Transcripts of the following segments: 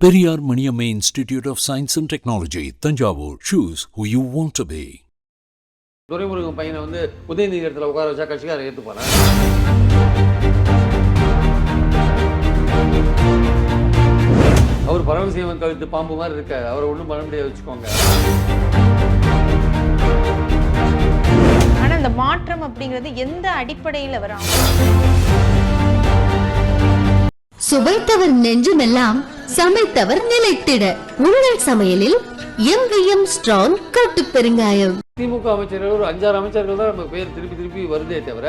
Periyar Maniamma Institute of Science and Technology, Tanjavur. Choose who you want to be. Duraimurugan பையனை வந்து உதயநிதி இடத்துல உட்கார வச்சா கட்சிக்காரர் ஏற்றுப்பாரா அவர் பரமசிவன் கழுத்து பாம்பு மாதிரி இருக்காரு அவரை ஒன்றும் பண்ண முடியாது வச்சுக்கோங்க ஆனா இந்த மாற்றம் அப்படிங்கிறது எந்த அடிப்படையில வரும் சுவைத்தவர் நெஞ்சுமெல்லாம் சமைத்தவர் நிலைத்திட. உங்கள் சமையலில் எம்விஎம் ஸ்ட்ராங் கட்டு பெருங்காயம். திமுக அமைச்சர்கள் ஒரு அஞ்சாறு அமைச்சர்கள் தான் நம்ம பேர் திருப்பி திருப்பி வருதே தவிர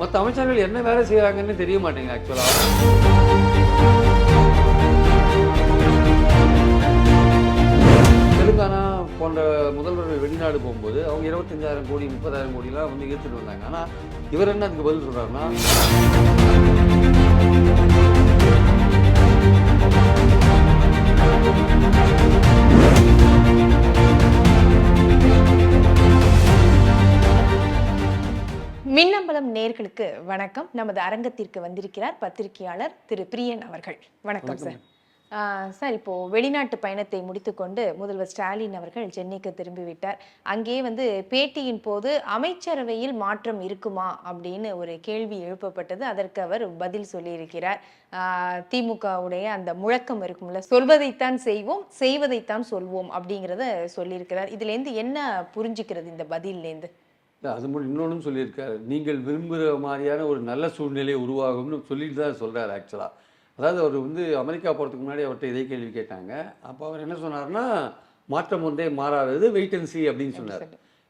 மற்ற அமைச்சர்கள் என்ன வேலை செய்யறாங்கன்னு தெரிய மாட்டேங்க ஆக்சுவலா தெலுங்கானா போன்ற முதல்வர்கள் வெளிநாடு போகும்போது அவங்க இருபத்தஞ்சாயிரம் கோடி முப்பதாயிரம் கோடிலாம் வந்து ஈர்த்துட்டு வந்தாங்க. ஆனால் இவர் என்ன அதுக்கு பதில் சொல்கிறாருன்னா மின்னம்பலம் நேர்களுக்கு வணக்கம். நமது அரங்கத்திற்கு வந்திருக்கிறார் பத்திரிகையாளர் திரு பிரியன் அவர்கள். வணக்கம் சார். சார் இப்போ வெளிநாட்டு பயணத்தை முடித்துக்கொண்டு முதல்வர் ஸ்டாலின் அவர்கள் சென்னைக்கு திரும்பிவிட்டார் அங்கே வந்து பேட்டியின் போது அமைச்சரவையில் மாற்றம் இருக்குமா அப்படின்னு ஒரு கேள்வி எழுப்பப்பட்டது. அதற்கு அவர் பதில் சொல்லியிருக்கிறார். திமுகவுடைய அந்த முழக்கம் இருக்கும்ல சொல்வதைத்தான் செய்வோம் செய்வதைத்தான் சொல்வோம் அப்படிங்கிறத சொல்லியிருக்கிறார். இதுலேருந்து என்ன புரிஞ்சுக்கிறது இந்த பதில்லேருந்து இல்ல, அது மட்டும் இன்னொன்றும் சொல்லியிருக்காரு. நீங்கள் விரும்புகிற மாதிரியான ஒரு நல்ல சூழ்நிலை உருவாகும்னு சொல்லிட்டு தான் சொல்கிறார் ஆக்சுவலாக அதாவது அவர் வந்து அமெரிக்கா போகிறதுக்கு முன்னாடி அவர்கிட்ட இதே கேள்வி கேட்டாங்க. அப்போ அவர் என்ன சொன்னார்னா மாற்றம் ஒன்றே மாறாதது வெயிட் அண்ட் see அப்படின்னு சொன்னார்.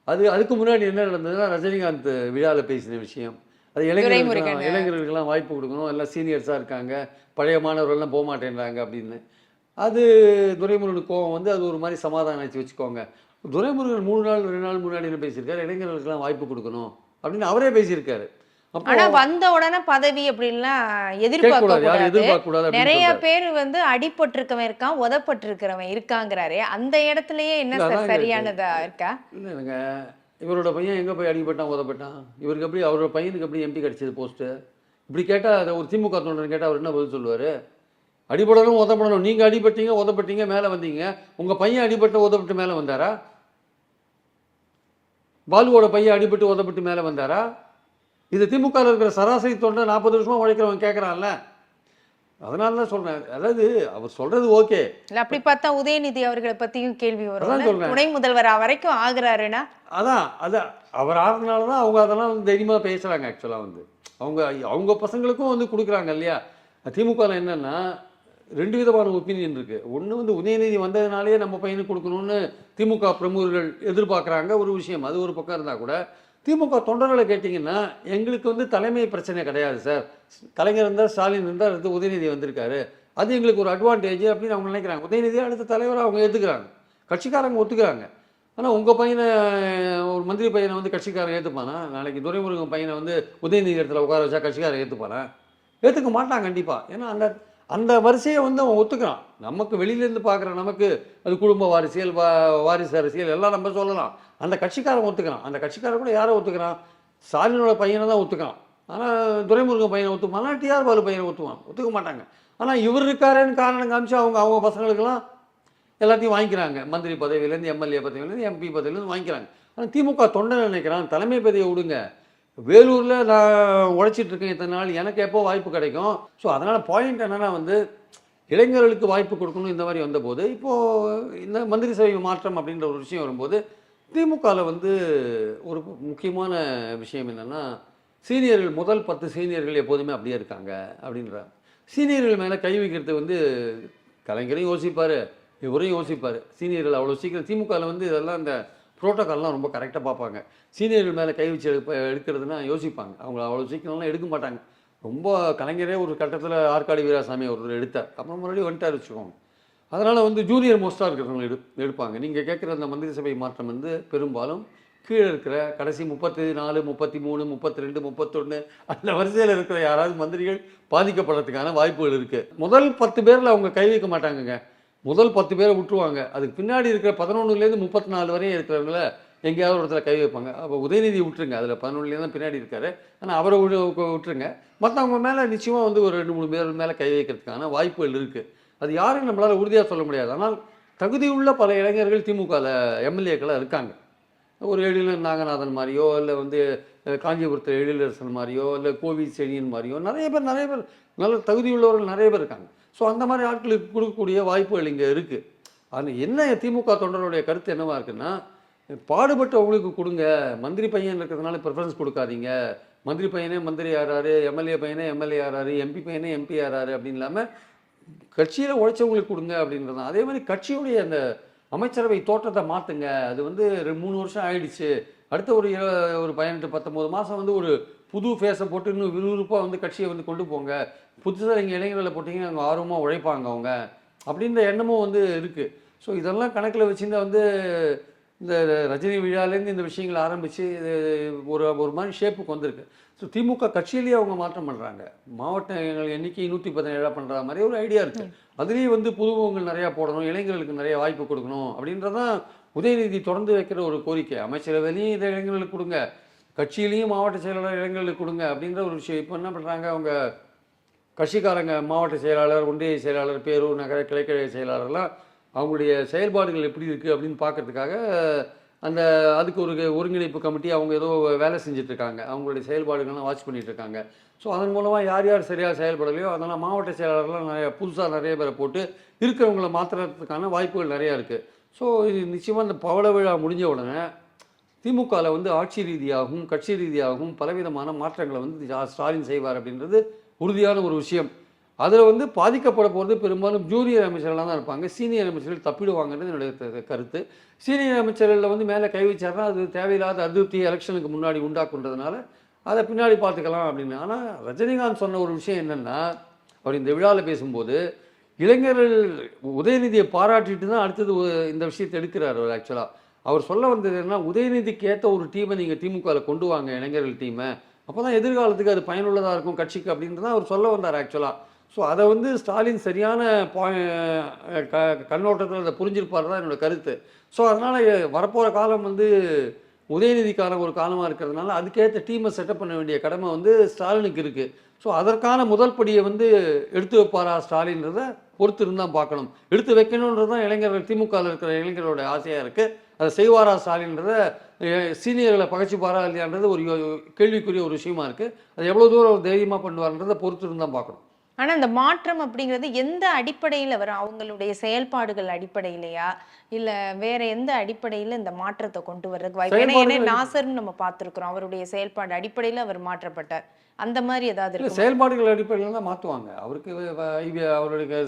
அது அதுக்கு முன்னாடி என்ன நடந்ததுன்னா ரஜினிகாந்த் விழாவில் பேசின விஷயம். அது இளைஞர்களுக்கு. இளைஞர்களுக்கெல்லாம் வாய்ப்பு கொடுக்கணும். எல்லாம் சீனியர்ஸாக இருக்காங்க. பழைய மாணவர்கள்லாம் போக மாட்டேன்றாங்க அப்படின்னு. அது துரைமுருகனுக்கு கோவம் வந்து அது ஒரு மாதிரி சமாதானம் ஆச்சு வச்சுக்கோங்க. துரைமுருகன் மூணு நாள் ரெண்டு நாள் முன்னாடி என்ன பேசியிருக்காரு? இளைஞர்களுக்கெல்லாம் வாய்ப்பு கொடுக்கணும் அப்படின்னு அவரே பேசியிருக்காரு. ஆனா வந்த உடனே பதவி அப்படின்லாம் யாரும் எதிர்பார்க்க கூடாது அப்படின்னு நிறைய. பேர் வந்து அடிபட்டிருக்கவன் இருக்கான் உதப்பட்டிருக்கிறவன் இருக்காங்கிறாரே. அந்த இடத்துலயே என்ன சரியானதா இருக்கா. இல்லை இல்லைங்க. இவரோட பையன் எங்கே போய் அடிபட்டான் உதப்பட்டான்? இவருக்கு எப்படி அவரோட பையனுக்கு எப்படி எம்பி கிடைச்சது போஸ்ட்டு இப்படி கேட்டால் அதை ஒரு திமுக தொண்டர் கேட்டால் அவர் என்ன பதில் சொல்லுவார்? அடிபடணும் உதப்படணும். நீங்கள் அடிபட்டீங்க உதப்பட்டீங்க மேலே வந்தீங்க. உங்கள் பையன் அடிபட்டு உதப்பட்டு மேலே வந்தாரா? பாலுவோட பையன் அடிபட்டு உதப்பட்டு மேலே வந்தாரா? இது திமுகவில் இருக்கிற சராசரி தொண்டை நாற்பது வருஷமா உழைக்கிறவன் கேட்குறான்ல அதனால தான் சொல்கிறேன் அதாவது அவர் சொல்கிறது ஓகே. இல்ல அப்படி பார்த்தா உதயநிதி அவர்களை பத்தியும் கேள்வி வரும். துணை முதல்வரா வரைக்கும் ஆகுறாருன்னா? அதான் அதான் அவர் ஆறுனால தான் அவங்க அதெல்லாம் வந்து தைரியமாக பேசுகிறாங்க ஆக்சுவலாக வந்து. அவங்க அவங்க பசங்களுக்கும் வந்து கொடுக்குறாங்க இல்லையா? திமுகவில் என்னென்னா ரெண்டு விதமான ஒப்பீனியன் இருக்குது ஒன்று வந்து உதயநிதி வந்ததுனாலே நம்ம பையனுக்கு கொடுக்கணும்னு திமுக பிரமுகர்கள் எதிர்பார்க்குறாங்க ஒரு விஷயம். அது ஒரு பக்கம் இருந்தால் கூட திமுக தொண்டர்களை கேட்டிங்கன்னா எங்களுக்கு வந்து தலைமை பிரச்சனை கிடையாது சார். கலைஞர் இருந்தால் ஸ்டாலின் இருந்தால் அடுத்து உதயநிதி வந்திருக்காரு. அது எங்களுக்கு ஒரு அட்வான்டேஜ் அப்படின்னு அவங்க நினைக்கிறாங்க. உதயநிதியாக அடுத்த தலைவராக அவங்க ஏற்றுக்கிறாங்க கட்சிக்காரங்க ஒத்துக்கிறாங்க. ஆனால் உங்கள் பையனை ஒரு மந்திரி பையனை வந்து கட்சிக்காரன் ஏற்றுப்பானா நாளைக்கு துரைமுருகன் பையனை வந்து உதயநிதி இடத்துல உட்கார வச்சா கட்சிக்காரன் ஏற்றுப்பானா ஏற்றுக்க மாட்டான் கண்டிப்பாக ஏன்னா அந்த அந்த வரிசையை வந்து அவன் ஒத்துக்கிறான். நமக்கு வெளியிலேருந்து பார்க்குற நமக்கு அது குடும்ப வாரிசியல் வா வாரிசு அரசியல் எல்லாம் நம்ம சொல்லலாம். அந்த கட்சிக்காரன் ஒத்துக்கிறான். அந்த கட்சிக்காரன் கூட யாரை ஒத்துக்கிறான்? ஸ்டாலினோட பையனை தான் ஒத்துக்கிறான். ஆனால் துரைமுருகன் பையனை ஒத்துப்பானா. டிஆர் பாலு பையனை ஒத்துவான் ஒத்துக்க மாட்டாங்க. ஆனால் இவர் இருக்காருன்னு காரணம் காமிச்சு அவங்க அவங்க பசங்களுக்கெல்லாம் எல்லாத்தையும் வாங்கிக்கிறாங்க. மந்திரி பதவியிலேருந்து எம்எல்ஏ பதவியிலேருந்து எம்பி பதவியிலேருந்து வாங்கிக்கிறாங்க. ஆனால் திமுக தொண்டை நினைக்கிறான் தலைமை பதவியை விடுங்க. வேலூரில் நான் உழைச்சிட்டு இருக்கேன் இத்தனை நாள் எனக்கு எப்போ வாய்ப்பு கிடைக்கும்? ஸோ அதனால் பாயிண்ட் என்னென்னா வந்து இளைஞர்களுக்கு வாய்ப்பு கொடுக்கணும் இந்த மாதிரி வந்தபோது இப்போது இந்த மந்திரி சபை மாற்றம் அப்படின்ற ஒரு விஷயம் வரும்போது திமுகவில் வந்து ஒரு முக்கியமான விஷயம் என்னென்னா சீனியர்கள் முதல் பத்து சீனியர்கள் எப்போதுமே அப்படியே இருக்காங்க அப்படின்ற சீனியர்கள் மேலே கை வைக்கிறது வந்து கலைஞரையும் யோசிப்பார் இவரையும் யோசிப்பார். சீனியர்கள் அவ்வளோ சீக்கிரம் திமுகவில் வந்து இதெல்லாம் இந்த ப்ரோட்டோக்கால்லாம் ரொம்ப கரெக்டாக பார்ப்பாங்க. சீனியர்கள் மேலே கை வச்சு எடுப்ப எடுக்கிறதுனா யோசிப்பாங்க. அவங்க அவ்வளோ சீக்கிரம்லாம் எடுக்க மாட்டாங்க. ரொம்ப கலைஞரே ஒரு கட்டத்தில் ஆற்காடு வீராசாமி ஒருத்தர் எடுத்தார் அப்புறம் மறுபடியும் வந்துட்டார் வச்சுக்கோங்க. அதனால் வந்து ஜூனியர் மோஸ்ட்டாக இருக்கிறவங்க எடு எடுப்பாங்க. நீங்கள் கேட்குற அந்த மந்திரி சபை மாற்றம் வந்து பெரும்பாலும் கீழே இருக்கிற கடைசி முப்பத்தி நாலு முப்பத்தி மூணு முப்பத்தி ரெண்டு முப்பத்தொன்று அந்த வரிசையில் இருக்கிற யாராவது மந்திரிகள் பாதிக்கப்படுறதுக்கான வாய்ப்புகள் இருக்குது முதல் பத்து பேரில் அவங்க கை வைக்க மாட்டாங்கங்க. முதல் பத்து பேரை விட்டுருவாங்க. அதுக்கு பின்னாடி இருக்கிற பதினொன்றுலேருந்து முப்பத்தி நாலு வரையும் இருக்கிறவங்கள எங்கேயாவது ஒரு இடத்துல கை வைப்பாங்க. அப்போ உதயநிதி விட்டுருங்க. அதில் பதினொன்றுலேருந்து தான் பின்னாடி இருக்காரு. ஆனால் அவரை விட்டு விட்டுருங்க. மற்றவங்க மேலே நிச்சயமாக வந்து ஒரு ரெண்டு மூணு பேர் மேலே கை வைக்கிறதுக்கான வாய்ப்புகள் இருக்குது அது யாரும் நம்மளால் உறுதியாக சொல்ல முடியாது. ஆனால் தகுதியுள்ள பல இளைஞர்கள் திமுகவில் எம்எல்ஏக்களாக இருக்காங்க. ஒரு எழிலர் நாகநாதன் மாதிரியோ இல்லை வந்து காஞ்சிபுரத்தில் எழிலரசன் மாதிரியோ இல்லை கோவி செழியன் மாதிரியோ நிறைய பேர் நிறைய பேர் நல்ல தகுதியுள்ளவர்கள் நிறைய பேர் இருக்காங்க. ஸோ அந்த மாதிரி ஆட்களுக்கு கொடுக்கக்கூடிய வாய்ப்புகள் இங்கே இருக்குது ஆனால் என்ன திமுக தொண்டருடைய கருத்து என்னவாக இருக்குன்னா பாடுபட்டவங்களுக்கு கொடுங்க. மந்திரி பையன் இருக்கிறதுனால ப்ரிஃபரன்ஸ் கொடுக்காதீங்க. மந்திரி பையனே மந்திரி ஆறாரு எம்எல்ஏ பையனே எம்எல்ஏ ஆறாரு எம்பி பையனே எம்பி ஆறாரு அப்படின்னு இல்லாமல் கட்சியில் உழைச்சவங்களுக்கு கொடுங்க அப்படின்றது தான். அதே மாதிரி கட்சியுடைய அந்த அமைச்சரவை தோற்றத்தை மாற்றுங்க அது வந்து ரெண்டு மூணு வருஷம் ஆயிடுச்சு. அடுத்த ஒரு இரு- ஒரு பதினெட்டு பத்தொம்போது மாதம் வந்து ஒரு புது ஃபேஸை போட்டு இன்னும் விறுவிறுப்பாக வந்து கட்சியை வந்து கொண்டு போங்க. புதுசாக எங்கள் இளைஞர்களை போட்டிங்கன்னா அவங்க ஆர்வமாக உழைப்பாங்க அவங்க. அப்படின்ற எண்ணமும் வந்து இருக்குது ஸோ இதெல்லாம் கணக்கில் வச்சுருந்தா வந்து இந்த ரஜினி விழாலேருந்து இந்த விஷயங்கள் ஆரம்பித்து இது ஒரு ஒரு மாதிரி ஷேப்புக்கு வந்திருக்கு. ஸோ திமுக கட்சியிலேயே அவங்க மாற்றம் பண்ணுறாங்க மாவட்டங்கள் எண்ணிக்கை நூற்றி பதினேழாக பண்ணுற மாதிரி ஒரு ஐடியா இருக்குது அதுலேயும் வந்து புதுமுகங்கள் நிறையா போடணும் இளைஞர்களுக்கு நிறைய வாய்ப்பு கொடுக்கணும் அப்படின்றதான் உதயநிதி தொடர்ந்து வைக்கிற ஒரு கோரிக்கை. அமைச்சரவையிலையும் இதை இளைஞர்களுக்கு கொடுங்க. கட்சியிலையும் மாவட்ட செயலாளர் இளைஞர்களுக்கு கொடுங்க அப்படின்ற ஒரு விஷயம். இப்போ என்ன பண்ணுறாங்க அவங்க கட்சிக்காரங்க மாவட்ட செயலாளர் ஒன்றிய செயலாளர் பேரூர் நகர கிளைக்கழக செயலாளர்லாம் அவங்களுடைய செயல்பாடுகள் எப்படி இருக்குது அப்படின்னு பார்க்கறதுக்காக அந்த அதுக்கு ஒரு ஒருங்கிணைப்பு கமிட்டி அவங்க ஏதோ வேலை செஞ்சிட்ருக்காங்க. அவங்களுடைய செயல்பாடுகள்லாம் வாட்ச் பண்ணிகிட்ருக்காங்க ஸோ அதன் மூலமாக யார் யார் சரியாக செயல்படலையோ அதெல்லாம் மாவட்ட செயலாளர்லாம் நிறைய புதுசாக நிறைய பேரை போட்டு இருக்கிறவங்கள மாற்றுறதுக்கான வாய்ப்புகள் நிறையா இருக்குது ஸோ இது நிச்சயமாக இந்த பவள விழா முடிஞ்ச உடனே திமுகவில் வந்து ஆட்சி ரீதியாகவும் கட்சி ரீதியாகவும் பலவிதமான மாற்றங்களை வந்து ஸ்டாலின் செய்வார் அப்படின்றது உறுதியான ஒரு விஷயம். அதில் வந்து பாதிக்கப்பட போகிறது பெரும்பாலும் ஜூனியர் அமைச்சர்களாக தான் இருப்பாங்க. சீனியர் அமைச்சர்கள் தப்பிடுவாங்கன்றது என்னுடைய கருத்து. சீனியர் அமைச்சர்களில் வந்து மேலே கை வச்சார்னா அது தேவையில்லாத அதிருப்தி எலெக்ஷனுக்கு முன்னாடி உண்டாக்குன்றதுனால அதை பின்னாடி பார்த்துக்கலாம் அப்படின்னு. ஆனால் ரஜினிகாந்த் சொன்ன ஒரு விஷயம் என்னென்னா அவர் இந்த விழாவில் பேசும்போது இளைஞர்கள் உதயநிதியை பாராட்டிட்டு தான் அடுத்தது இந்த விஷயத்தை எடுக்கிறார் அவர் ஆக்சுவலாக அவர் சொல்ல வந்தது என்ன உதயநிதிக்கு ஏற்ற ஒரு டீமை நீங்கள் திமுகவில் கொண்டு வாங்க இளைஞர்கள் டீமை. அப்போ தான் எதிர்காலத்துக்கு அது பயனுள்ளதாக இருக்கும் கட்சிக்கு அப்படின்ட்டு தான் அவர் சொல்ல வந்தார் ஆக்சுவலாக ஸோ அதை வந்து ஸ்டாலின் சரியான க கண்ணோட்டத்தில் அதை புரிஞ்சிருப்பார் தான் என்னோட கருத்து. ஸோ அதனால் வரப்போகிற காலம் வந்து உதயநிதிக்கான ஒரு காலமாக இருக்கிறதுனால அதுக்கேற்ற டீமை செட்டப் பண்ண வேண்டிய கடமை வந்து ஸ்டாலினுக்கு இருக்குது ஸோ அதற்கான முதல் படியை வந்து எடுத்து வைப்பாரா ஸ்டாலின்றத பொறுத்து இருந்தால் பார்க்கணும். எடுத்து வைக்கணுன்றது தான் இளைஞர்கள் திமுகவில் இருக்கிற இளைஞர்களோட ஆசையாக இருக்குது அதை செய்வாரா ஸ்டாலின்றத சீனியர்களை பகச்சிப்பாரா இல்லையான்றது ஒரு கேள்விக்குரிய ஒரு விஷயமா இருக்குது அது எவ்வளோ தூரம் தைரியமாக பண்ணுவார்ன்றதை பொறுத்து இருந்தால் பார்க்கணும். ஆனா இந்த மாற்றம் அப்படிங்கிறது எந்த அடிப்படையில வரும்? அவங்களுடைய செயல்பாடுகள் அடிப்படையிலையா? இல்ல வேற எந்த அடிப்படையில இந்த மாற்றத்தை கொண்டு வர்றதுக்கு வாய்ப்பு? ஏன்னா நாசர்னு நம்ம பார்த்திருக்கிறோம். அவருடைய செயல்பாடு அடிப்படையில அவர் மாற்றப்பட்டார். அந்த மாதிரி ஏதாவது செயல்பாடுகள் அடிப்படையில் தான் மாற்றுவாங்க அவருக்கு அவருடைய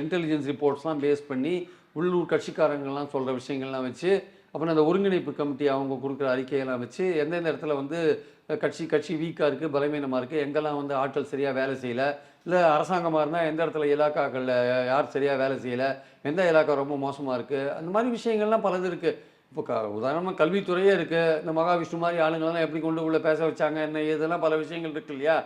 இன்டெலிஜென்ஸ் ரிப்போர்ட்ஸ்லாம் பேஸ் பண்ணி உள்ளூர் கட்சிக்காரங்கள்லாம் சொல்கிற விஷயங்கள்லாம் வச்சு அப்புறம் அந்த ஒருங்கிணைப்பு கமிட்டி அவங்க கொடுக்குற அறிக்கையெல்லாம் வச்சு எந்தெந்த இடத்துல வந்து கட்சி கட்சி வீக்காக இருக்குது பலவீனமாக இருக்குது எங்கெல்லாம் வந்து ஆட்கள் சரியாக வேலை செய்யலை இல்லை அரசாங்கமாக இருந்தால் எந்த இடத்துல இலாக்காக்களில் யார் சரியாக வேலை செய்யலை எந்த இலாக்கா ரொம்ப மோசமாக இருக்குது அந்த மாதிரி விஷயங்கள்லாம் பலது இருக்குது இப்போ க உதாரணமாக கல்வித்துறையே இருக்குது இந்த மகாவிஷ்ணு மாதிரி ஆளுங்களெல்லாம் எப்படி கொண்டு உள்ள பேச வச்சாங்க என்ன இதெல்லாம் பல விஷயங்கள் இருக்கு இல்லையா?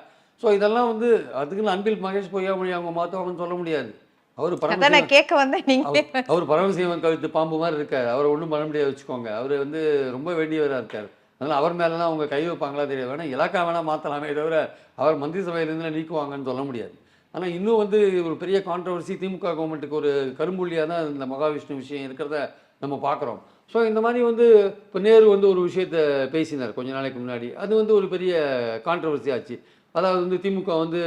ஸோ இதெல்லாம் வந்து அதுக்குன்னு அன்பில் மகேஷ் பொய்யாமொழி அவங்க மாற்றுவாங்கன்னு சொல்ல முடியாது. அவர் பரமசிவன் கேட்க நீங்க. அவர் பரமசிவன் கழுத்து பாம்பு மாதிரி இருக்கார். அவரை ஒன்றும் பண்ண முடியாது வச்சுக்கோங்க. அவர் வந்து ரொம்ப வேண்டியவராக இருக்கார். அதனால் அவர் மேலெலாம் அவங்க கை வைப்பாங்களா தெரியாது. வேணா இலாக்கா வேணால் மாற்றலாமே தவிர அவர் மந்திரி சபையிலேருந்து நீக்குவாங்கன்னு சொல்ல முடியாது. ஆனால் இன்னும் வந்து ஒரு பெரிய கான்ட்ரவர்சி திமுக கவர்மெண்ட்டுக்கு ஒரு கரும்புள்ளியாக தான் இந்த மகாவிஷ்ணு விஷயம் இருக்கிறத நம்ம பார்க்குறோம். ஸோ இந்த மாதிரி வந்து இப்போ நேரு வந்து ஒரு விஷயத்தை பேசினார் கொஞ்ச நாளைக்கு முன்னாடி. அது வந்து ஒரு பெரிய கான்ட்ரவர்சி ஆச்சு. அதாவது வந்து திமுக வந்து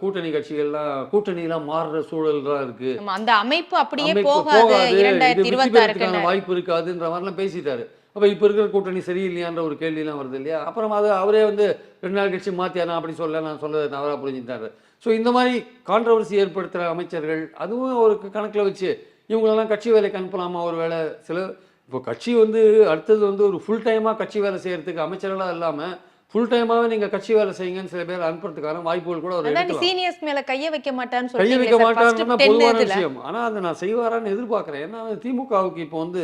கூட்டணி கட்சிகள்லாம் கூட்டணிலாம் மாறுற சூழல்லாம் இருக்குது நம்ம அந்த அமைப்பு அப்படியே போகாது. வாய்ப்பு இருக்காதுன்ற மாதிரிலாம் பேசிட்டாரு. அப்போ இப்போ இருக்கிற கூட்டணி சரியில்லையான்ற ஒரு கேள்வியெல்லாம் வருது இல்லையா? அப்புறம் அது அவரே வந்து ரெண்டு நாள் கட்சி மாற்றியானா அப்படி சொல்ல நான் சொல்ல தவறாக புரிஞ்சுட்டாரு ஸோ இந்த மாதிரி கான்ட்ரவர்சி ஏற்படுத்துகிற அமைச்சர்கள் அதுவும் அவருக்கு கணக்கில் வச்சு இவங்களெல்லாம் கட்சி வேலைக்கு அனுப்பலாமா ஒரு வேலை சில இப்போ கட்சி வந்து அடுத்தது வந்து ஒரு ஃபுல் டைமாக கட்சி வேலை செய்யறதுக்கு அமைச்சர்களாக இல்லாமல் ஃபுல் டைமாகவே நீங்கள் கட்சி வேலை செய்யுங்கன்னு சில பேர் அனுப்புறதுக்கான வாய்ப்புகள் கூட எடுக்கலாம். சீனியர்ஸ் மேல கைய வைக்க மாட்டான்னு கையை வைக்க சொல்லிட்டு பொதுவான விஷயம். ஆனால் அதை நான் செய்வாரான்னு எதிர்பார்க்குறேன். ஏன்னா திமுகவுக்கு இப்போ வந்து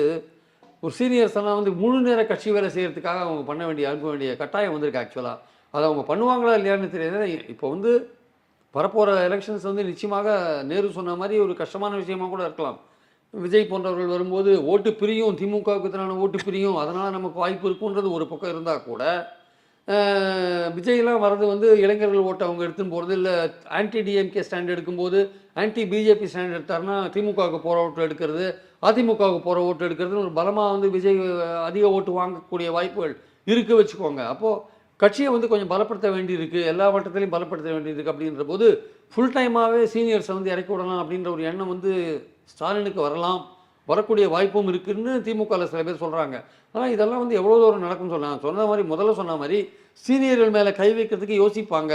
ஒரு சீனியர்ஸ் எல்லாம் வந்து முழு நேர கட்சி வேலை செய்யறதுக்காக அவங்க பண்ண வேண்டிய அனுப்ப வேண்டிய கட்டாயம் வந்திருக்கு ஆக்சுவலாக அதை அவங்க பண்ணுவாங்களா இல்லையான்னு தெரியாது இப்போ வந்து வரப்போகிற எலெக்ஷன்ஸ் வந்து நிச்சயமாக நேரு சொன்ன மாதிரி ஒரு கஷ்டமான விஷயமா கூட இருக்கலாம். விஜய் போன்றவர்கள் வரும்போது ஓட்டு பிரியும் திமுகவுக்கு எதிரான ஓட்டு பிரியும். அதனால் நமக்கு வாய்ப்பு இருக்குன்றது ஒரு பக்கம் இருந்தால் கூட விஜய்லாம் வர்றது வந்து இளைஞர்கள் ஓட்டை அவங்க எடுத்துன்னு போகிறது இல்லை ஆன்டி டிஎம்கே ஸ்டாண்ட் எடுக்கும்போது ஆன்டி பிஜேபி ஸ்டாண்ட் எடுத்தாருன்னா திமுகவுக்கு போகிற ஓட்டு எடுக்கிறது அதிமுகவுக்கு போகிற ஓட்டு எடுக்கிறதுன்னு ஒரு பலமாக வந்து விஜய் அதிக ஓட்டு வாங்கக்கூடிய வாய்ப்புகள் இருக்கு வச்சுக்கோங்க. அப்போது கட்சியை வந்து கொஞ்சம் பலப்படுத்த வேண்டியிருக்கு எல்லா மட்டத்திலையும் பலப்படுத்த வேண்டியிருக்கு அப்படின்ற போது ஃபுல் டைமாகவே சீனியர்ஸை வந்து இறக்கி விடலாம் அப்படின்ற ஒரு எண்ணம் வந்து ஸ்டாலினுக்கு வரலாம். வரக்கூடிய வாய்ப்பும் இருக்குதுன்னு திமுகவில் சில பேர் சொல்கிறாங்க ஆனால் இதெல்லாம் வந்து எவ்வளோ தூரம் நடக்கும்னு சொன்னாங்க சொன்ன மாதிரி முதல்ல சொன்ன மாதிரி சீனியர்கள் மேலே கை வைக்கிறதுக்கு யோசிப்பாங்க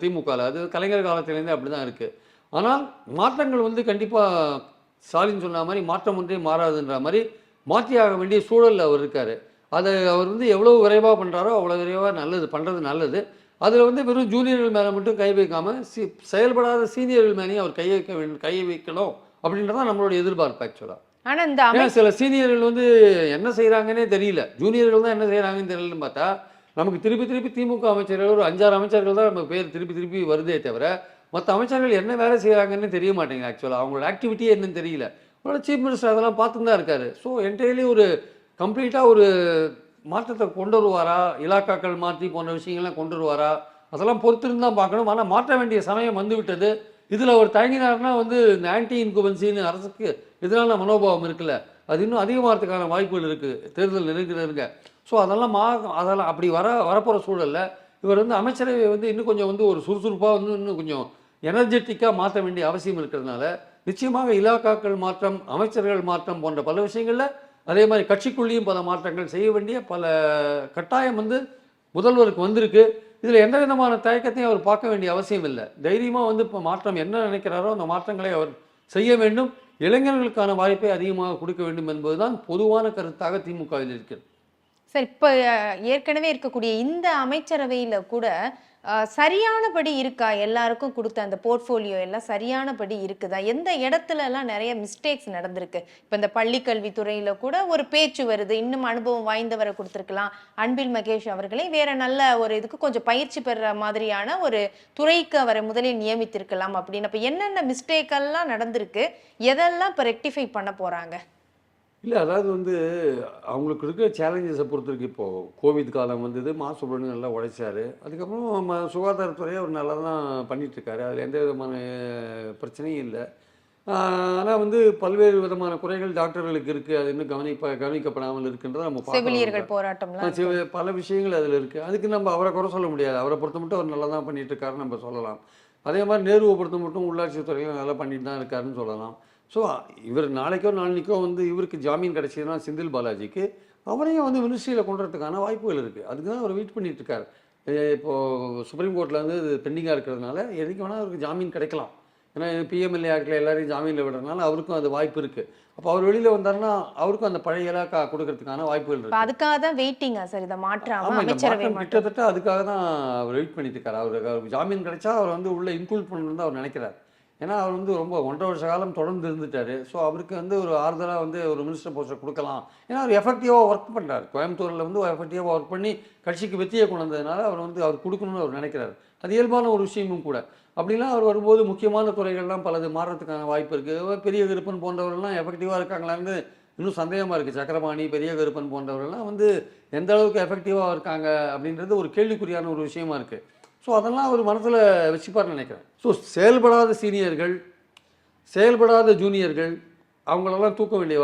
திமுகவில் அது கலைஞர் காலத்திலேருந்தே அப்படி தான் இருக்குது ஆனால் மாற்றங்கள் வந்து கண்டிப்பாக ஸ்டாலின் சொன்ன மாதிரி மாற்றம் ஒன்றே மாறாதுன்ற மாதிரி மாற்றியாக வேண்டிய சூழலில் அவர் இருக்கார். அதை அவர் வந்து எவ்வளோ விரைவாக பண்ணுறாரோ அவ்வளோ விரைவாக நல்லது பண்ணுறது நல்லது. அதில் வந்து வெறும் ஜூனியர்கள் மேலே மட்டும் கை வைக்காமல் சி செயல்படாத சீனியர்கள் மேலேயும் அவர் கை வைக்க வேண்டும் கை வைக்கணும் அப்படின்றதான் நம்மளுடைய எதிர்பார்ப்பு ஆக்சுவலாக ஆனா இந்த சில சீனியர்கள் வந்து என்ன செய்கிறாங்கன்னே தெரியல. ஜூனியர்கள் தான் என்ன செய்கிறாங்கன்னு தெரியலன்னு பார்த்தா நமக்கு திருப்பி திருப்பி திமுக அமைச்சர்கள் ஒரு அஞ்சாறு அமைச்சர்கள் தான் நமக்கு பேர் திருப்பி திருப்பி வருதே தவிர மற்ற அமைச்சர்கள் என்ன வேலை செய்கிறாங்கன்னு தெரிய மாட்டேங்குது ஆக்சுவலாக அவங்களோட ஆக்டிவிட்டியே என்னன்னு தெரியல. சீஃப் மினிஸ்டர் அதெல்லாம் பார்த்துன்னு தான் இருக்காரு. ஸோ என்டையர்லி ஒரு கம்ப்ளீட்டாக ஒரு மாற்றத்தை கொண்டு வருவாரா? இலாக்காக்கள் மாற்றி போன்ற விஷயங்கள்லாம் கொண்டு வருவாரா? அதெல்லாம் பொறுத்திருந்து தான் பார்க்கணும். ஆனால் மாற்ற வேண்டிய சமயம் வந்து விட்டது இதில் அவர் தயங்கினார்னா வந்து இந்த ஆன்டி இன்குபன்சின்னு அரசுக்கு எதிரான மனோபாவம் இருக்குல்ல. அது இன்னும் அதிகமாகிறதுக்கான வாய்ப்புகள் இருக்குது தேர்தல் நெருங்கிறதுங்க. ஸோ அதெல்லாம் மா அதெல்லாம் அப்படி வர வரப்போகிற சூழலில் இவர் வந்து அமைச்சரவை வந்து இன்னும் கொஞ்சம் வந்து ஒரு சுறுசுறுப்பாக வந்து இன்னும் கொஞ்சம் எனர்ஜெட்டிக்காக மாற்ற வேண்டிய அவசியம் இருக்கிறதுனால நிச்சயமாக இலாக்காக்கள் மாற்றம் அமைச்சர்கள் மாற்றம் போன்ற பல விஷயங்களில் அதே மாதிரி கட்சிக்குள்ளேயும் பல மாற்றங்கள் செய்ய வேண்டிய பல கட்டாயம் வந்து முதல்வருக்கு வந்திருக்கு. இதில் எந்த விதமான தயக்கத்தையும் அவர் பார்க்க வேண்டிய அவசியம் இல்லை. தைரியமாக வந்து இப்போ மாற்றம் என்ன நினைக்கிறாரோ அந்த மாற்றங்களை அவர் செய்ய வேண்டும். இளைஞர்களுக்கான வாய்ப்பை அதிகமாக கொடுக்க வேண்டும் என்பதுதான் பொதுவான கருத்தாக திமுகவில் இருக்கிறது. சரி இப்போ ஏற்கனவே இருக்கக்கூடிய இந்த அமைச்சரவையில் கூட சரியானபடி இருக்கா? எல்லாருக்கும் கொடுத்த அந்த போர்ட்ஃபோலியோ எல்லாம் சரியானபடி இருக்குதா? எந்த இடத்துல எல்லாம் நிறைய மிஸ்டேக்ஸ் நடந்திருக்கு? இப்போ இந்த பள்ளிக்கல்வித்துறையில் கூட ஒரு பேச்சு வருது இன்னும் அனுபவம் வாய்ந்தவரை கொடுத்துருக்கலாம். அன்பில் மகேஷ் அவர்களை வேற நல்ல ஒரு இதுக்கு கொஞ்சம் பயிற்சி பெறுற மாதிரியான ஒரு துறைக்கு அவரை முதலில் நியமித்திருக்கலாம் அப்படின்னு. அப்போ என்னென்ன மிஸ்டேக் எல்லாம் நடந்திருக்கு? எதெல்லாம் இப்போ ரெக்டிஃபை பண்ண போறாங்க? இல்லை அதாவது வந்து அவங்களுக்கு இருக்கிற சேலஞ்சஸை பொறுத்த வரைக்கும் இப்போது கோவிட் காலம் வந்தது மா சுப்பிரமணியம் நல்லா உழைச்சாரு அதுக்கப்புறம் நம்ம சுகாதாரத்துறையை அவர் நல்லா தான் பண்ணிகிட்ருக்காரு அதில் எந்த விதமான பிரச்சனையும் இல்லை. ஆனால் வந்து பல்வேறு விதமான குறைகள் டாக்டர்களுக்கு இருக்குது அது இன்னும் கவனிப்ப கவனிக்கப்படாமல் இருக்குன்றதை நம்ம செவிலியர்கள் சிவ- பல விஷயங்கள் அதில் இருக்குது அதுக்கு நம்ம அவரை குறை சொல்ல முடியாது. அவரை பொறுத்த மட்டும் அவர் நல்லா தான் பண்ணிட்டு இருக்காருன்னு நம்ம சொல்லலாம். அதே மாதிரி நேருவை பொறுத்த மட்டும் உள்ளாட்சி துறையும் நல்லா பண்ணிட்டு தான் இருக்காருன்னு சொல்லலாம். ஸோ இவர் நாளைக்கோ நாளைக்கோ வந்து இவருக்கு ஜாமீன் கிடைச்சதுன்னா செந்தில் பாலாஜிக்கு அவரையும் வந்து மினிஸ்ட்ரியில் கொண்டு வரதுக்கான வாய்ப்புகள் இருக்குது அதுக்கு தான் அவர் வெயிட் பண்ணிட்டு இருக்காரு. எ- இப்போ சுப்ரீம் கோர்ட்டில் வந்து இது பெண்டிங்காக இருக்கிறதுனால எதுக்கு வேணால் அவருக்கு ஜாமீன் கிடைக்கலாம். ஏன்னா பிஎம்எல்ஏ ஆக்டில் எல்லாரையும் ஜாமீனில் விடுறதுனால அவருக்கும் அது வாய்ப்பு இருக்குது அப்போ அவர் வெளியில் வந்தாருன்னா அவருக்கும் அந்த பழைய இலாக்கா கொடுக்கறதுக்கான வாய்ப்புகள் இப்ப இருக்குது அதுக்காக தான் வெயிட்டிங்கா சார் இதை மாற்றாம கிட்டத்தட்ட அதுக்காக தான் அவர் வெயிட் பண்ணிட்டு இருக்காரு. அவருக்கு அவருக்கு ஜாமீன் கிடைச்சா அவர் வந்து உள்ள இன்க்ளூட் பண்ணணும்னு அவர் நினைக்கிறார். ஏன்னா அவர் வந்து ரொம்ப ஒன்றரை வருஷ காலம் தொடர்ந்து இருந்துட்டார். ஸோ அவருக்கு வந்து ஒரு ஆறுதலாக வந்து ஒரு மினிஸ்டர் போஸ்டர் கொடுக்கலாம். ஏன்னா அவர் எஃபெக்டிவாக ஒர்க் பண்ணுறாரு கோயம்புத்தூரில் வந்து எஃபெக்டிவாக ஒர்க் பண்ணி கட்சிக்கு வெற்றியை கொண்டு வந்ததுனால அவர் வந்து அவர் கொடுக்கணும்னு அவர் நினைக்கிறார். அது இயல்பான ஒரு விஷயமும் கூட. அப்படிலாம் அவர் வரும்போது முக்கியமான துறைகள்லாம் பலது மாறுறதுக்கான வாய்ப்பு இருக்குது பெரிய கருப்பன் போன்றவர்கள்லாம் எஃபெக்டிவாக இருக்காங்களான்னு இன்னும் சந்தேகமாக இருக்குது சக்கரபாணி பெரிய கருப்பன் போன்றவர்கள்லாம் வந்து எந்த அளவுக்கு எஃபெக்டிவாக இருக்காங்க அப்படின்றது ஒரு கேள்விக்குறியான ஒரு விஷயமா இருக்குது ஸோ அதெல்லாம் அவர் மனசில் வச்சுப்பார்னு நினைக்கிறேன். ஸோ செயல்படாத சீனியர்கள் செயல்படாத ஜூனியர்கள் அவங்களெல்லாம் தூக்க வேண்டிய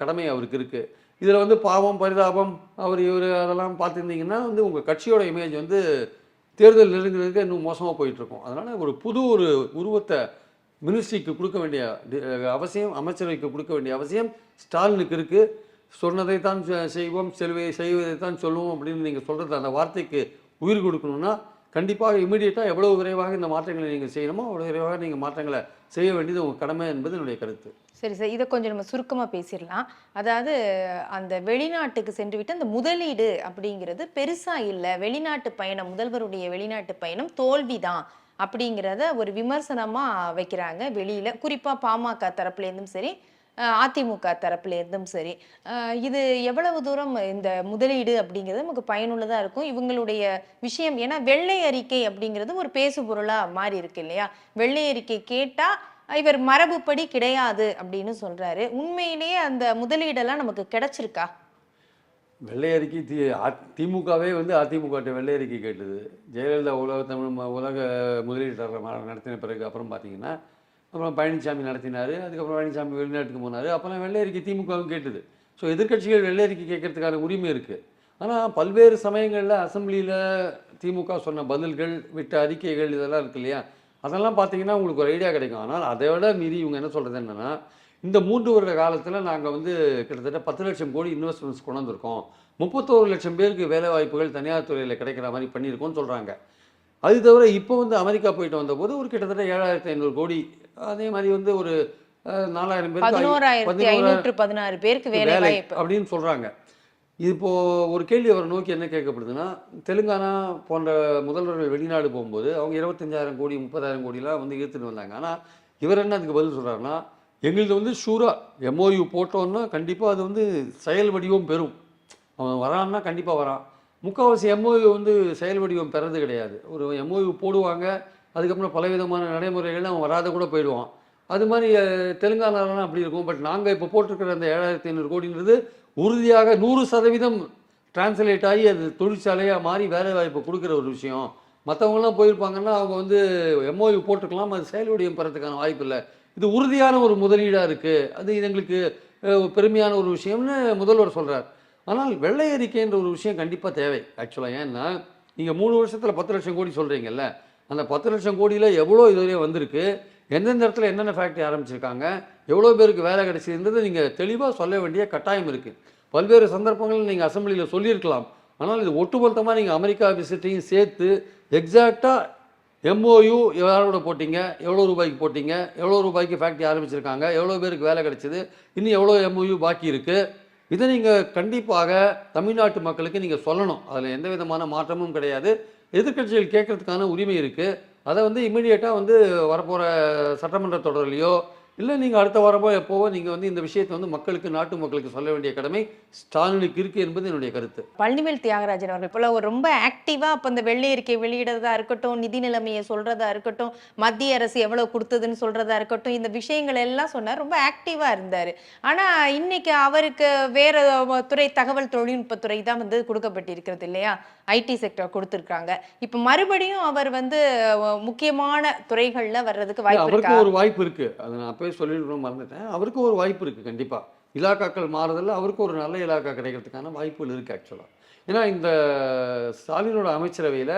கடமை அவருக்கு இருக்குது இதில் வந்து பாவம் பரிதாபம் அவர் இவர் அதெல்லாம் பார்த்துருந்தீங்கன்னா வந்து உங்கள் கட்சியோட இமேஜ் வந்து தேர்தல் நெருங்குறதுக்கு இன்னும் மோசமாக போயிட்டுருக்கும். அதனால் ஒரு புது ஒரு உருவத்தை மினிஸ்ட்ரிக்கு கொடுக்க வேண்டிய அவசியம் அமைச்சரவைக்கு கொடுக்க வேண்டிய அவசியம் ஸ்டாலினுக்கு இருக்குது சொன்னதை தான் செ- செய்வோம் செல்வை செய்வதை தான் சொல்லுவோம் அப்படின்னு நீங்கள் சொல்கிறது அந்த வார்த்தைக்கு உயிர் கொடுக்கணும்னா கண்டிப்பாக இமீடியட்டாக எவ்வளோ விரைவாக இந்த மாற்றங்களை நீங்கள் செய்யணுமோ அவ்வளோ விரைவாக நீங்கள் மாற்றங்களை செய்ய வேண்டியது உங்கள் கடமை என்பது என்னுடைய கருத்து. சரி சார். இதை கொஞ்சம் நம்ம சுருக்கமாக பேசிடலாம். அதாவது அந்த வெளிநாட்டுக்கு சென்று விட்டு அந்த முதலீடு அப்படிங்கிறது பெருசாக இல்லை. வெளிநாட்டு பயணம் முதல்வருடைய வெளிநாட்டு பயணம் தோல்விதான் அப்படிங்கிறத ஒரு விமர்சனமாக வைக்கிறாங்க வெளியில். குறிப்பாக பாமக தரப்புலேருந்தும் சரி அதிமுக தரப்பிலிருந்தும் சரி. இது எவ்வளவு தூரம் இந்த முதலீடு அப்படிங்கிறது நமக்கு பயனுள்ளதாக இருக்கும்? இவங்களுடைய விஷயம் ஏன்னா வெள்ளை அறிக்கை அப்படிங்கிறது ஒரு பேசு பொருளாக மாறி இருக்கு இல்லையா? வெள்ளை அறிக்கை கேட்டால் இவர் மரபுப்படி கிடையாது அப்படின்னு சொல்கிறாரு உண்மையிலேயே அந்த முதலீடெல்லாம் நமக்கு கிடைச்சிருக்கா? வெள்ளை அறிக்கை தி அ- திமுகவே வந்து அதிமுக வெள்ளை அறிக்கை கேட்டது. ஜெயலலிதா உலக தமிழ் உலக முதலீட்டாளர் நடத்தின பிறகு அப்புறம் பார்த்தீங்கன்னா அப்புறம் பழனிசாமி நடத்தினார் அதுக்கப்புறம் பழனிசாமி வெளிநாட்டுக்கு போனார். அப்போல்லாம் வெள்ளை அறிக்கை திமுகவும் கேட்டது. ஸோ எதிர்க்கட்சிகள் வெள்ளை அறிக்கை கேட்கறதுக்கான உரிமை இருக்குது ஆனால் பல்வேறு சமயங்களில் அசம்பிளியில் திமுக சொன்ன பதில்கள் விட்ட அறிக்கைகள் இதெல்லாம் இருக்கு இல்லையா? அதெல்லாம் பார்த்தீங்கன்னா உங்களுக்கு ஒரு ஐடியா கிடைக்கும். ஆனால் அதை விட மீறி இவங்க என்ன சொல்கிறது என்னென்னா இந்த மூன்று வருட காலத்தில் நாங்கள் வந்து கிட்டத்தட்ட பத்து லட்சம் கோடி இன்வெஸ்ட்மெண்ட்ஸ் கொண்டு வந்திருக்கோம் முப்பத்தோரு லட்சம் பேருக்கு வேலை வாய்ப்புகள் தனியார் துறையில் கிடைக்கிற மாதிரி பண்ணியிருக்கோம்னு சொல்கிறாங்க அது தவிர இப்போ வந்து அமெரிக்கா போயிட்டு வந்தபோது ஒரு கிட்டத்தட்ட ஏழாயிரத்தி ஐநூறு கோடி அதே மாதிரி வந்து ஒரு நாலாயிரம் ஐ- பதினோராயிரத்தி பதினோரா- ஐநூற்று பதினாறு பேருக்கு வேலை வாய்ப்பு. அப்படின்னு சொல்றாங்க. இப்போ ஒரு கேள்வி அவரை நோக்கி என்ன கேட்கப்படுதுன்னா தெலுங்கானா போன்ற முதல்வர்கள் வெளிநாடு போகும்போது அவங்க இருபத்தஞ்சாயிரம் கோடி முப்பதாயிரம் கோடிலாம் வந்து ஈர்த்துட்டு வந்தாங்க. ஆனால் இவர் என்ன அதுக்கு பதில் சொல்றாருன்னா எங்களுது வந்து ஷூரா எம்ஓயு போட்டோன்னா கண்டிப்பாக அது வந்து செயல் வடிவம் பெறும். அவன் வரான்னா கண்டிப்பாக வரான். முக்கால்வாசி எம்ஓயு வந்து செயல் வடிவம் பெறது கிடையாது. ஒரு எம்ஓயு போடுவாங்க அதுக்கப்புறம் பலவிதமான நடைமுறைகள் அவன் வராத கூட போயிடுவான். அது மாதிரி தெலுங்கானாலாம் அப்படி இருக்கும். பட் நாங்கள் இப்போ போட்டிருக்கிற அந்த ஏழாயிரத்தி ஐநூறு கோடின்றது உறுதியாக நூறு சதவீதம் டிரான்ஸ்லேட் ஆகி அது தொழிற்சாலையாக மாறி வேலை வாய்ப்பு கொடுக்குற ஒரு விஷயம். மற்றவங்களாம் போயிருப்பாங்கன்னா அவங்க வந்து எம்ஓயு போட்டுக்கலாம். அது செயலுடையம் பெறத்துக்கான வாய்ப்பு இல்லை. இது உறுதியான ஒரு முதலீடாக இருக்குது அது இது எங்களுக்கு பெருமையான ஒரு விஷயம்னு முதல்வர் சொல்கிறார் ஆனால் வெள்ளை அறிக்கைன்ற ஒரு விஷயம் கண்டிப்பாக தேவை. ஆக்சுவலாக ஏன்னா நீங்கள் மூணு வருஷத்தில் பத்து லட்சம் கோடி சொல்கிறீங்கல்ல அந்த பத்து லட்சம் கோடியில் எவ்வளோ இதுவரையும் வந்திருக்கு? எந்தெந்த இடத்துல என்னென்ன ஃபேக்ட்ரி ஆரம்பிச்சிருக்காங்க? எவ்வளோ பேருக்கு வேலை கிடைச்சிதுன்றது நீங்கள் தெளிவாக சொல்ல வேண்டிய கட்டாயம் இருக்குது பல்வேறு சந்தர்ப்பங்களில் நீங்கள் அசெம்பிளியில் சொல்லியிருக்கலாம். ஆனால் இது ஒட்டுமொத்தமாக நீங்கள் அமெரிக்கா விசிட்டையும் சேர்த்து எக்ஸாக்டாக எம்ஓயு யாரோட போட்டிங்க? எவ்வளோ ரூபாய்க்கு போட்டிங்க? எவ்வளோ ரூபாய்க்கு ஃபேக்ட்ரி ஆரம்பிச்சிருக்காங்க? எவ்வளோ பேருக்கு வேலை கிடைச்சிது? இன்னும் எவ்வளோ எம்ஓயு பாக்கி இருக்குது இதை நீங்கள் கண்டிப்பாக தமிழ்நாட்டு மக்களுக்கு நீங்கள் சொல்லணும். அதில் எந்த விதமான மாற்றமும் கிடையாது. எதிர்க்கட்சிகள் கேட்கறதுக்கான உரிமை இருக்குது அதை வந்து இமிடியேட்டாக வந்து வரப்போகிற சட்டமன்ற தொடர்லையோ இல்லை நீங்கள் அடுத்த வாரமோ எப்போவோ நீங்கள் வந்து இந்த விஷயத்தை வந்து மக்களுக்கு நாட்டு மக்களுக்கு சொல்ல வேண்டிய கடமை ஸ்டாலினுக்கு இருக்குது என்பது என்னுடைய கருத்து. பழனிவேல் தியாகராஜன் அவர்கள் போல ஒரு ரொம்ப ஆக்டிவா அப்ப இந்த வெள்ளை அறிக்கை வெளியிடுறதா இருக்கட்டும் நிதி நிலைமையை சொல்றதா இருக்கட்டும் மத்திய அரசு எவ்வளவு கொடுத்ததுன்னு சொல்றதா இருக்கட்டும் இந்த விஷயங்கள் எல்லாம் சொன்னார். ரொம்ப ஆக்டிவா இருந்தாரு. ஆனா இன்னைக்கு அவருக்கு வேற துறை தகவல் தொழில்நுட்பத்துறை தான் வந்து கொடுக்கப்பட்டிருக்கிறது இல்லையா? ஐடி செக்டர் கொடுத்துருக்காங்க. இப்ப மறுபடியும் அவர் வந்து முக்கியமான துறைகள்ல வர்றதுக்கு வாய்ப்பு அவருக்கு இருக்கா ஒரு வாய்ப்பு இருக்குது அதை நான் அப்பவே சொல்லிடணும் மறந்துட்டேன். அவருக்கு ஒரு வாய்ப்பு இருக்குது கண்டிப்பாக இலாக்காக்கள் மாறுதல்ல அவருக்கு ஒரு நல்ல இலாக்கா கிடைக்கிறதுக்கான வாய்ப்புகள் இருக்குது ஆக்சுவலாக ஏன்னா இந்த ஸ்டாலினோட அமைச்சரவையில்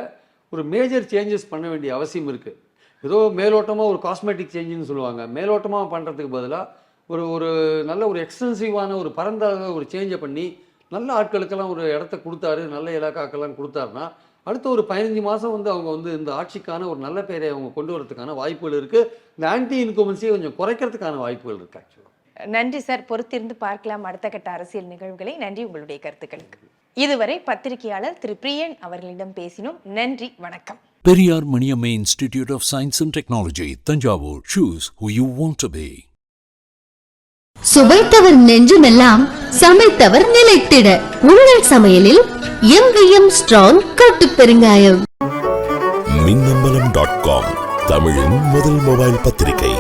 ஒரு மேஜர் சேஞ்சஸ் பண்ண வேண்டிய அவசியம் இருக்குது ஏதோ மேலோட்டமாக ஒரு காஸ்மெட்டிக் சேஞ்சுன்னு சொல்லுவாங்க. மேலோட்டமாக பண்ணுறதுக்கு பதிலாக ஒரு ஒரு நல்ல ஒரு எக்ஸ்டென்சிவான ஒரு பரந்த ஒரு சேஞ்சை பண்ணி நல்ல ஆட்களுக்கெல்லாம் ஒரு இடத்த கொடுத்தாரு நல்ல இலாக்காக்கெல்லாம் கொடுத்தாருன்னா அடுத்த ஒரு பதினஞ்சு மாதம் வந்து அவங்க வந்து இந்த ஆட்சிக்கான ஒரு நல்ல பெயரை அவங்க கொண்டு வரதுக்கான வாய்ப்புகள் இருக்குது இந்த ஆன்டி இன்கமன்சியை கொஞ்சம் குறைக்கிறதுக்கான வாய்ப்புகள் இருக்குது ஆக்சுவலாக நன்றி சார். பொறுத்திருந்து பார்க்கலாம் அடுத்த கட்ட அரசியல் நிகழ்வுகளை. நன்றி உங்களுடைய கருத்துக்களுக்கு. இதுவரை பத்திரிகையாளர் திரு பிரியன் அவர்களிடம் பேசினோம். நன்றி வணக்கம். Periyar Maniamma Institute of Science and Technology, Tanjavur. Choose who you want to be. சுவைத்தவர் நெஞ்சுமெல்லாம் சமைத்தவர் நிலைத்திட. உங்கள் சமையலில் எம்விஎம் ஸ்ட்ராங் கட்டு பெருங்காயம். மின்னம்பலம் டாட் காம் தமிழின் முதல் மொபைல் பத்திரிகை.